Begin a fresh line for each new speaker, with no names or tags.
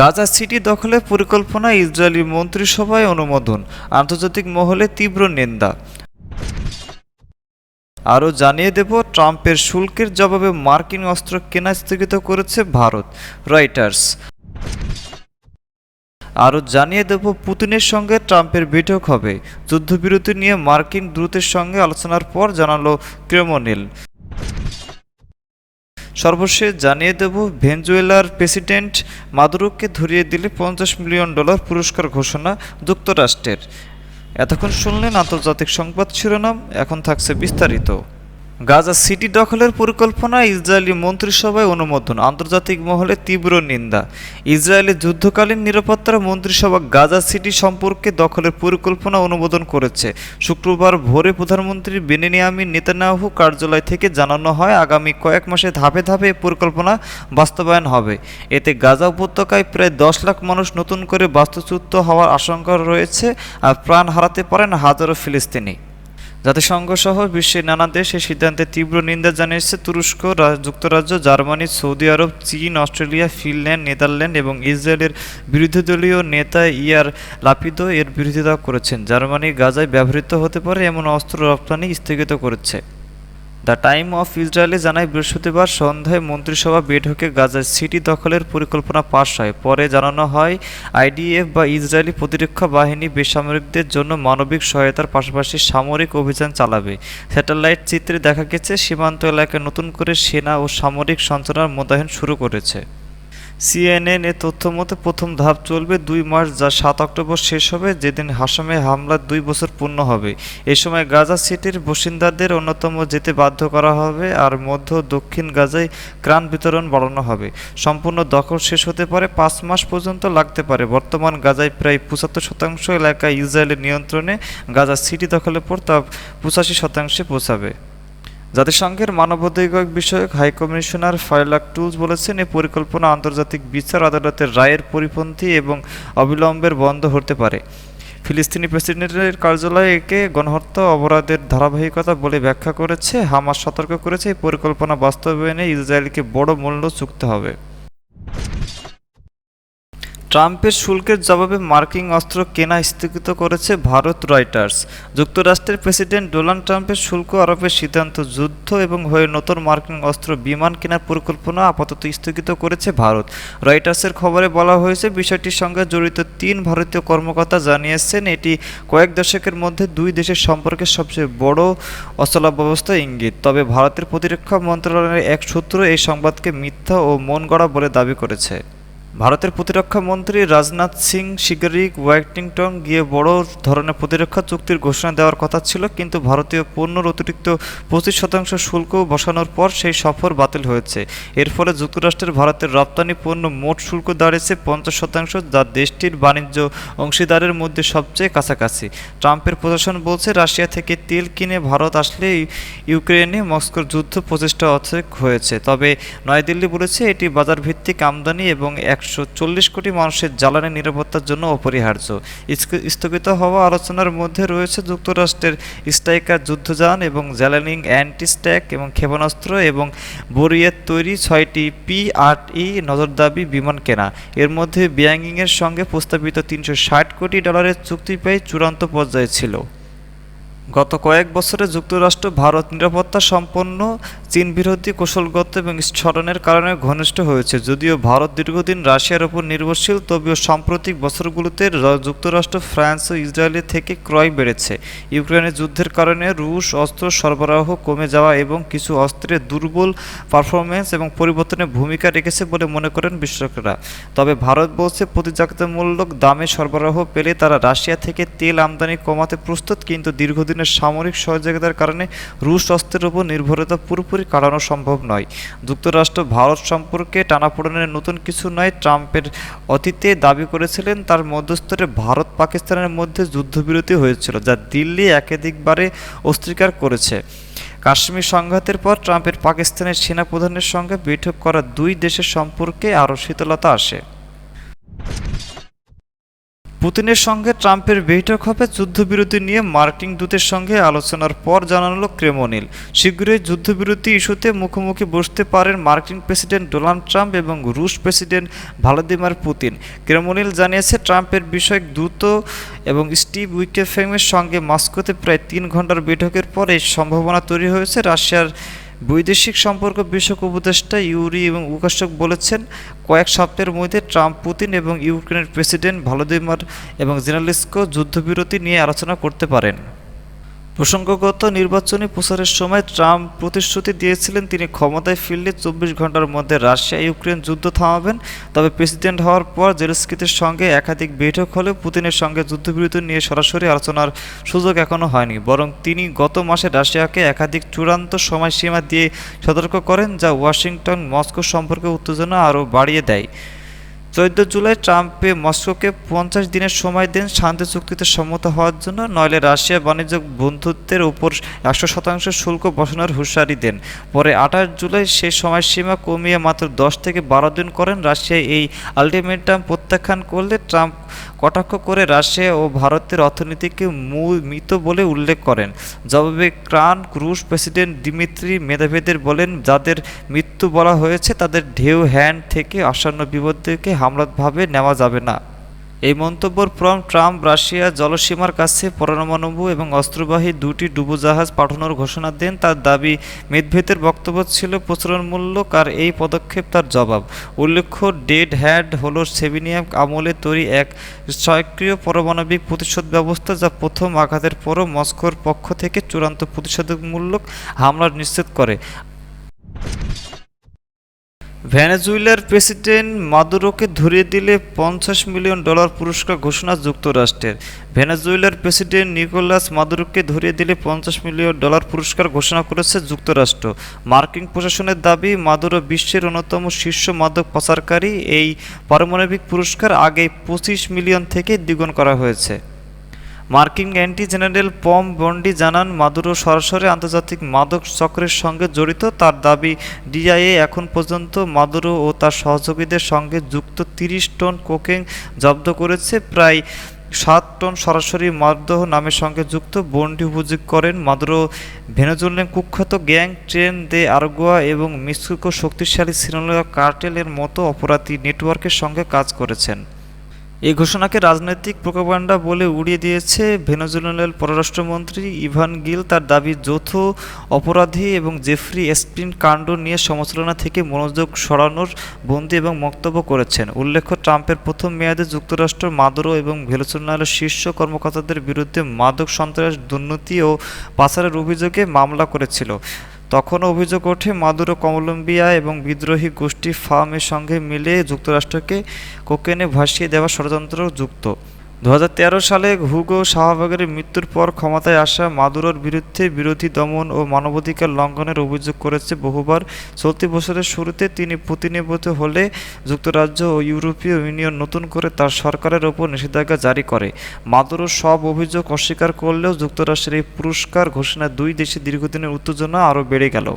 Gaza city দখলের পরিকল্পনা Israeli মন্ত্রিসভায় অনুমোদন আন্তর্জাতিক মহলে তীব্র নিন্দা আরও জানিয়ে দেব ট্রাম্পের শুল্কের জবাবে মার্কিন অস্ত্র কেনা স্থগিত করেছে ভারত রয়টার্স আরও জানিয়ে দেব পুতিনের সঙ্গে ট্রাম্পের বৈঠক হবে যুদ্ধবিরতি নিয়ে মার্কিন দ্রুতের সঙ্গে আলোচনার পর জানালো ক্রেমোনিল সর্বশেষ জানিয়ে দেব ভেনজুয়েলার প্রেসিডেন্ট মাদুরোকে ধরিয়ে দিলে পঞ্চাশ মিলিয়ন ডলার পুরস্কার ঘোষণা যুক্তরাষ্ট্রের এতক্ষণ শুনলেন আন্তর্জাতিক সংবাদ শিরোনাম এখন থাকছে বিস্তারিত গাজা সিটি দখলের পরিকল্পনা ইসরায়েলি মন্ত্রিসভায় অনুমোদন আন্তর্জাতিক মহলে তীব্র নিন্দা ইসরায়েলের যুদ্ধকালীন নিরাপত্তার মন্ত্রিসভা গাজা সিটি সম্পর্কে দখলের পরিকল্পনা অনুমোদন করেছে শুক্রবার ভোরে প্রধানমন্ত্রী বেনিনিয়ামি নেতানাহু কার্যালয় থেকে জানানো হয় আগামী কয়েক মাসে ধাপে ধাপে পরিকল্পনা বাস্তবায়ন হবে এতে গাজা উপত্যকায় প্রায় দশ লাখ মানুষ নতুন করে বাস্তুচ্যুত হওয়ার আশঙ্কা রয়েছে আর প্রাণ হারাতে পারেন হাজারো ফিলিস্তিনি জাতিসংঘ সহ বিশ্বের নানা দেশ এই সিদ্ধান্তে তীব্র নিন্দা জানিয়েছে তুরস্ক যুক্তরাজ্য জার্মানি সৌদি আরব চীন অস্ট্রেলিয়া ফিনল্যান্ড নেদারল্যান্ড এবং ইসরায়েলের বিরোধী দলীয় নেতা ইয়ার লাপিদো এর বিরোধিতা করেছেন জার্মানি গাজায় ব্যবহৃত হতে পারে এমন অস্ত্র রপ্তানি স্থগিত করেছে দ্য টাইম অফ ইসরায়েলে জানায় বৃহস্পতিবার সন্ধ্যায় মন্ত্রিসভা বেঠকে গাজার সিটি দখলের পরিকল্পনা পাশ হয় পরে জানানো হয় আইডিএফ বা ইসরায়েলি প্রতিরক্ষা বাহিনী বেসামরিকদের জন্য মানবিক সহায়তার পাশাপাশি সামরিক অভিযান চালাবে স্যাটেলাইট চিত্রে দেখা গেছে সীমান্ত এলাকায় নতুন করে সেনা ও সামরিক সঞ্চালন মোতায়েন শুরু করেছে সিএনএন এ তথ্য মতে প্রথম ধাপ চলবে দুই মাস যা সাত অক্টোবর শেষ হবে যেদিন হাসামে হামলার দুই বছর পূর্ণ হবে এ সময় গাজা সিটির বাসিন্দাদের অন্যতম যেতে বাধ্য করা হবে আর মধ্য দক্ষিণ গাজায় ক্রাণ বিতরণ বাড়ানো হবে সম্পূর্ণ দখল শেষ হতে পারে পাঁচ মাস পর্যন্ত লাগতে পারে বর্তমান গাজায় প্রায় পঁচাত্তর শতাংশ এলাকা ইসরায়েলের নিয়ন্ত্রণে গাজা সিটি দখলের পর তা পঁচাশি শতাংশে পৌঁছাবে জাতিসংঘের মানবাধিকার বিষয়ক হাই কমিশনার ফাইলাক টুলস বলেছেন এই পরিকল্পনা আন্তর্জাতিক বিচার আদালতের রায়ের পরিপন্থী এবং অবিলম্বের বন্ধ হতে পারে ফিলিস্তিনি প্রেসিডেন্টের কার্যালয় একে গণহত্যা অপরাধের ধারাবাহিকতা বলে ব্যাখ্যা করেছে হামাস সতর্ক করেছে এই পরিকল্পনা বাস্তবায়নে ইসরায়েলকে বড় মূল্য চুকতে হবে ট্রাম্পের শুল্কের জবাবে মার্কিন অস্ত্র কেনা স্থগিত করেছে ভারত রয়টার্স যুক্তরাষ্ট্রের প্রেসিডেন্ট ডোনাল্ড ট্রাম্পের শুল্ক আরোপের সিদ্ধান্ত যুদ্ধ এবং হয়ে নতুন মার্কিন অস্ত্র বিমান কেনার পরিকল্পনা আপাতত স্থগিত করেছে ভারত রয়টার্সের খবরে বলা হয়েছে বিষয়টির সঙ্গে জড়িত তিন ভারতীয় কর্মকর্তা জানিয়েছেন এটি কয়েক দশকের মধ্যে দুই দেশের সম্পর্কের সবচেয়ে বড় ব্যবস্থা ইঙ্গিত তবে ভারতের প্রতিরক্ষা মন্ত্রণালয়ের এক সূত্র এই সংবাদকে মিথ্যা ও মন গড়া বলে দাবি করেছে ভারতের প্রতিরক্ষা মন্ত্রী রাজনাথ সিং শিগারি ওয়াইটিংটন গিয়ে বড় ধরনের প্রতিরক্ষা চুক্তির ঘোষণা দেওয়ার কথা ছিল কিন্তু ভারতীয় পণ্যর অতিরিক্ত পঁচিশ শতাংশ শুল্ক বসানোর পর সেই সফর বাতিল হয়েছে এর ফলে যুক্তরাষ্ট্রের ভারতের রপ্তানি পণ্য মোট শুল্ক দাঁড়িয়েছে পঞ্চাশ শতাংশ যা দেশটির বাণিজ্য অংশীদারের মধ্যে সবচেয়ে কাছাকাছি ট্রাম্পের প্রশাসন বলছে রাশিয়া থেকে তেল কিনে ভারত আসলে ইউক্রেনে মস্কোর যুদ্ধ প্রচেষ্টা অর্থেক হয়েছে তবে নয়াদিল্লি বলেছে এটি বাজারভিত্তিক আমদানি এবং এক একশো চল্লিশ কোটি মানুষের জ্বালানি নিরাপত্তার জন্য অপরিহার্য স্থগিত হওয়া আলোচনার মধ্যে রয়েছে যুক্তরাষ্ট্রের স্ট্রাইকার যুদ্ধযান এবং জ্বালানি অ্যান্টিস্ট্যাক এবং ক্ষেপণাস্ত্র এবং বরিয়ার তৈরি ছয়টি পি আট ই নজরদাবি বিমান কেনা এর মধ্যে বিয়াঙ্গিংয়ের সঙ্গে প্রস্তাবিত তিনশো কোটি ডলারের চুক্তি পেয়ে চূড়ান্ত পর্যায়ে ছিল গত কয়েক বছরে যুক্তরাষ্ট্র ভারত নিরাপত্তা সম্পন্ন চীন বিরোধী কৌশলগত এবং স্মরণের কারণে ঘনিষ্ঠ হয়েছে যদিও ভারত দীর্ঘদিন রাশিয়ার উপর নির্ভরশীল তবেও সাম্প্রতিক বছরগুলোতে যুক্তরাষ্ট্র ফ্রান্স ও ইসরায়েল থেকে ক্রয় বেড়েছে ইউক্রেনের যুদ্ধের কারণে রুশ অস্ত্র সরবরাহ কমে যাওয়া এবং কিছু অস্ত্রের দুর্বল পারফরমেন্স এবং পরিবর্তনে ভূমিকা রেখেছে বলে মনে করেন বিশ্লেষকরা তবে ভারত বলছে প্রতিযোগিতামূলক দামে সরবরাহ পেলে তারা রাশিয়া থেকে তেল আমদানি কমাতে প্রস্তুত কিন্তু দীর্ঘদিন ইউক্রেনের সামরিক সহযোগিতার কারণে রুশ অস্ত্রের উপর নির্ভরতা পুরোপুরি কাটানো সম্ভব নয় যুক্তরাষ্ট্র ভারত সম্পর্কে টানাপোড়নের নতুন কিছু নয় ট্রাম্পের অতীতে দাবি করেছিলেন তার মধ্যস্থরে ভারত পাকিস্তানের মধ্যে যুদ্ধবিরতি হয়েছিল যা দিল্লি একাধিকবারে অস্বীকার করেছে কাশ্মীর সংঘাতের পর ট্রাম্পের পাকিস্তানের সেনাপ্রধানের সঙ্গে বৈঠক করা দুই দেশের সম্পর্কে আরও শীতলতা আসে পুতিনের সঙ্গে ট্রাম্পের বৈঠক হবে যুদ্ধবিরতি নিয়ে মার্কিন দূতের সঙ্গে আলোচনার পর জানালো ক্রেমনিল শীঘ্রই যুদ্ধবিরতি ইস্যুতে মুখোমুখি বসতে পারেন মার্কিন প্রেসিডেন্ট ডোনাল্ড ট্রাম্প এবং রুশ প্রেসিডেন্ট ভ্লাদিমির পুতিন ক্রেমনিল জানিয়েছে ট্রাম্পের বিষয়ক দূত এবং স্টিভ উইকেফেমের সঙ্গে মস্কোতে প্রায় তিন ঘন্টার বৈঠকের পর এই সম্ভাবনা তৈরি হয়েছে রাশিয়ার বৈদেশিক সম্পর্ক বিষয়ক উপদেষ্টা ইউরি এবং উকাশক বলেছেন কয়েক সপ্তাহের মধ্যে ট্রাম্প পুতিন এবং ইউক্রেনের প্রেসিডেন্ট ভলোদিমার এবং জেনালিস্কো যুদ্ধবিরতি নিয়ে আলোচনা করতে পারেন প্রসঙ্গগত নির্বাচনী প্রচারের সময় ট্রাম্প প্রতিশ্রুতি দিয়েছিলেন তিনি ক্ষমতায় ফিরলে চব্বিশ ঘন্টার মধ্যে রাশিয়া ইউক্রেন যুদ্ধ থামাবেন তবে প্রেসিডেন্ট হওয়ার পর জেলস্কিতের সঙ্গে একাধিক বৈঠক হলে পুতিনের সঙ্গে যুদ্ধবিরতি নিয়ে সরাসরি আলোচনার সুযোগ এখনও হয়নি বরং তিনি গত মাসে রাশিয়াকে একাধিক চূড়ান্ত সময়সীমা দিয়ে সতর্ক করেন যা ওয়াশিংটন মস্কো সম্পর্কে উত্তেজনা আরও বাড়িয়ে দেয় চোদ্দ জুলাই ট্রাম্পে মস্কোকে পঞ্চাশ দিনের সময় দেন শান্তি চুক্তিতে সম্মত হওয়ার জন্য নইলে রাশিয়া বাণিজ্য বন্ধুত্বের উপর একশো শতাংশ শুল্ক বসানোর হুঁশিয়ারি দেন পরে আঠাশ জুলাই সে সময়সীমা কমিয়ে মাত্র দশ থেকে বারো দিন করেন রাশিয়া এই আলটিমেটাম প্রত্যাখ্যান করলে ট্রাম্প কটাক্ষ করে রাশিয়া ও ভারতের অর্থনীতিকে মৃত বলে উল্লেখ করেন জবাবে ক্রান রুশ প্রেসিডেন্ট দিমিত্রি মেধাভেদের বলেন যাদের মৃত্যু বলা হয়েছে তাদের ঢেউ হ্যান্ড থেকে আসন্ন বিপদ থেকে হামলাভাবে নেওয়া যাবে না এই মন্তব্যর ফ্রম ট্রাম্প রাশিয়া জলসীমার কাছে পরমাণু এবং অস্ত্রবাহী দুটি ডুবোজাহাজ পাঠানোর ঘোষণা দেন তার দাবি মেদভেদের বক্তব্য ছিল প্রচলনমূলক আর এই পদক্ষেপ তার জবাব উল্লেখ্য ডেড হ্যাড হল সেভিনিয়াম আমলে তৈরি এক স্বয়ক্রিয় পরমাণবিক প্রতিশোধ ব্যবস্থা যা প্রথম আঘাতের পরও মস্কোর পক্ষ থেকে চূড়ান্ত প্রতিষেধকমূলক হামলা নিশ্চিত করে ভেনেজুয়েলার প্রেসিডেন্ট মাদুরোকে ধরিয়ে দিলে পঞ্চাশ মিলিয়ন ডলার পুরস্কার ঘোষণা যুক্তরাষ্ট্রের ভেনেজুয়েলার প্রেসিডেন্ট নিকোলাস মাদুরোকে ধরিয়ে দিলে পঞ্চাশ মিলিয়ন ডলার পুরস্কার ঘোষণা করেছে যুক্তরাষ্ট্র মার্কিন প্রশাসনের দাবি মাদুরো বিশ্বের অন্যতম শীর্ষ মাদক পাচারকারী এই পারমাণবিক পুরস্কার আগে পঁচিশ মিলিয়ন থেকে দ্বিগুণ করা হয়েছে মার্কিন অ্যান্টি জেনারেল পম বন্ডি জানান মাদুরো সরাসরি আন্তর্জাতিক মাদক চক্রের সঙ্গে জড়িত তার দাবি ডিআইএ এখন পর্যন্ত মাদুরো ও তার সহযোগীদের সঙ্গে যুক্ত তিরিশ টন কোকেন জব্দ করেছে প্রায় সাত টন সরাসরি মারদহ নামের সঙ্গে যুক্ত বন্ডি উপযোগ করেন মাদুরো ভেনেজুলেন কুখ্যাত গ্যাং ট্রেন দে আরগোয়া এবং মিক্সিকো শক্তিশালী শ্রীলঙ্কা কার্টেলের মতো অপরাধী নেটওয়ার্কের সঙ্গে কাজ করেছেন এই ঘোষণাকে রাজনৈতিক প্রোপাগান্ডা বলে উড়িয়ে দিয়েছে ভেনেজুয়েলার পররাষ্ট্রমন্ত্রী ইভান গিল তার দাবি যৌথ অপরাধী এবং জেফরি স্প্রিন কাণ্ড নিয়ে সমালোচনা থেকে মনোযোগ সরানোর বন্দি এবং মন্তব্য করেছেন উল্লেখ্য ট্রাম্পের প্রথম মেয়াদে যুক্তরাষ্ট্র মাদুরো এবং ভেনেজুয়েলার শীর্ষ কর্মকর্তাদের বিরুদ্ধে মাদক সন্ত্রাস দুর্নীতি ও পাচারের অভিযোগে মামলা করেছিল তখন অভিযোগ ওঠে মাদুরো কলম্বিয়া এবং বিদ্রোহী গোষ্ঠী ফার্মের সঙ্গে মিলে যুক্তরাষ্ট্রকে কোকেনে ভাসিয়ে দেওয়া ষড়যন্ত্র যুক্ত দু সালে হুগো শাহবাগের মৃত্যুর পর ক্ষমতায় আসা মাদুরোর বিরুদ্ধে বিরোধী দমন ও মানবাধিকার লঙ্ঘনের অভিযোগ করেছে বহুবার চলতি বছরের শুরুতে তিনি প্রতিনিয়ত হলে যুক্তরাজ্য ও ইউরোপীয় ইউনিয়ন নতুন করে তার সরকারের ওপর নিষেধাজ্ঞা জারি করে মাদুরো সব অভিযোগ অস্বীকার করলেও যুক্তরাষ্ট্রের এই পুরস্কার ঘোষণা দুই দেশে দীর্ঘদিনের উত্তেজনা আরও বেড়ে গেল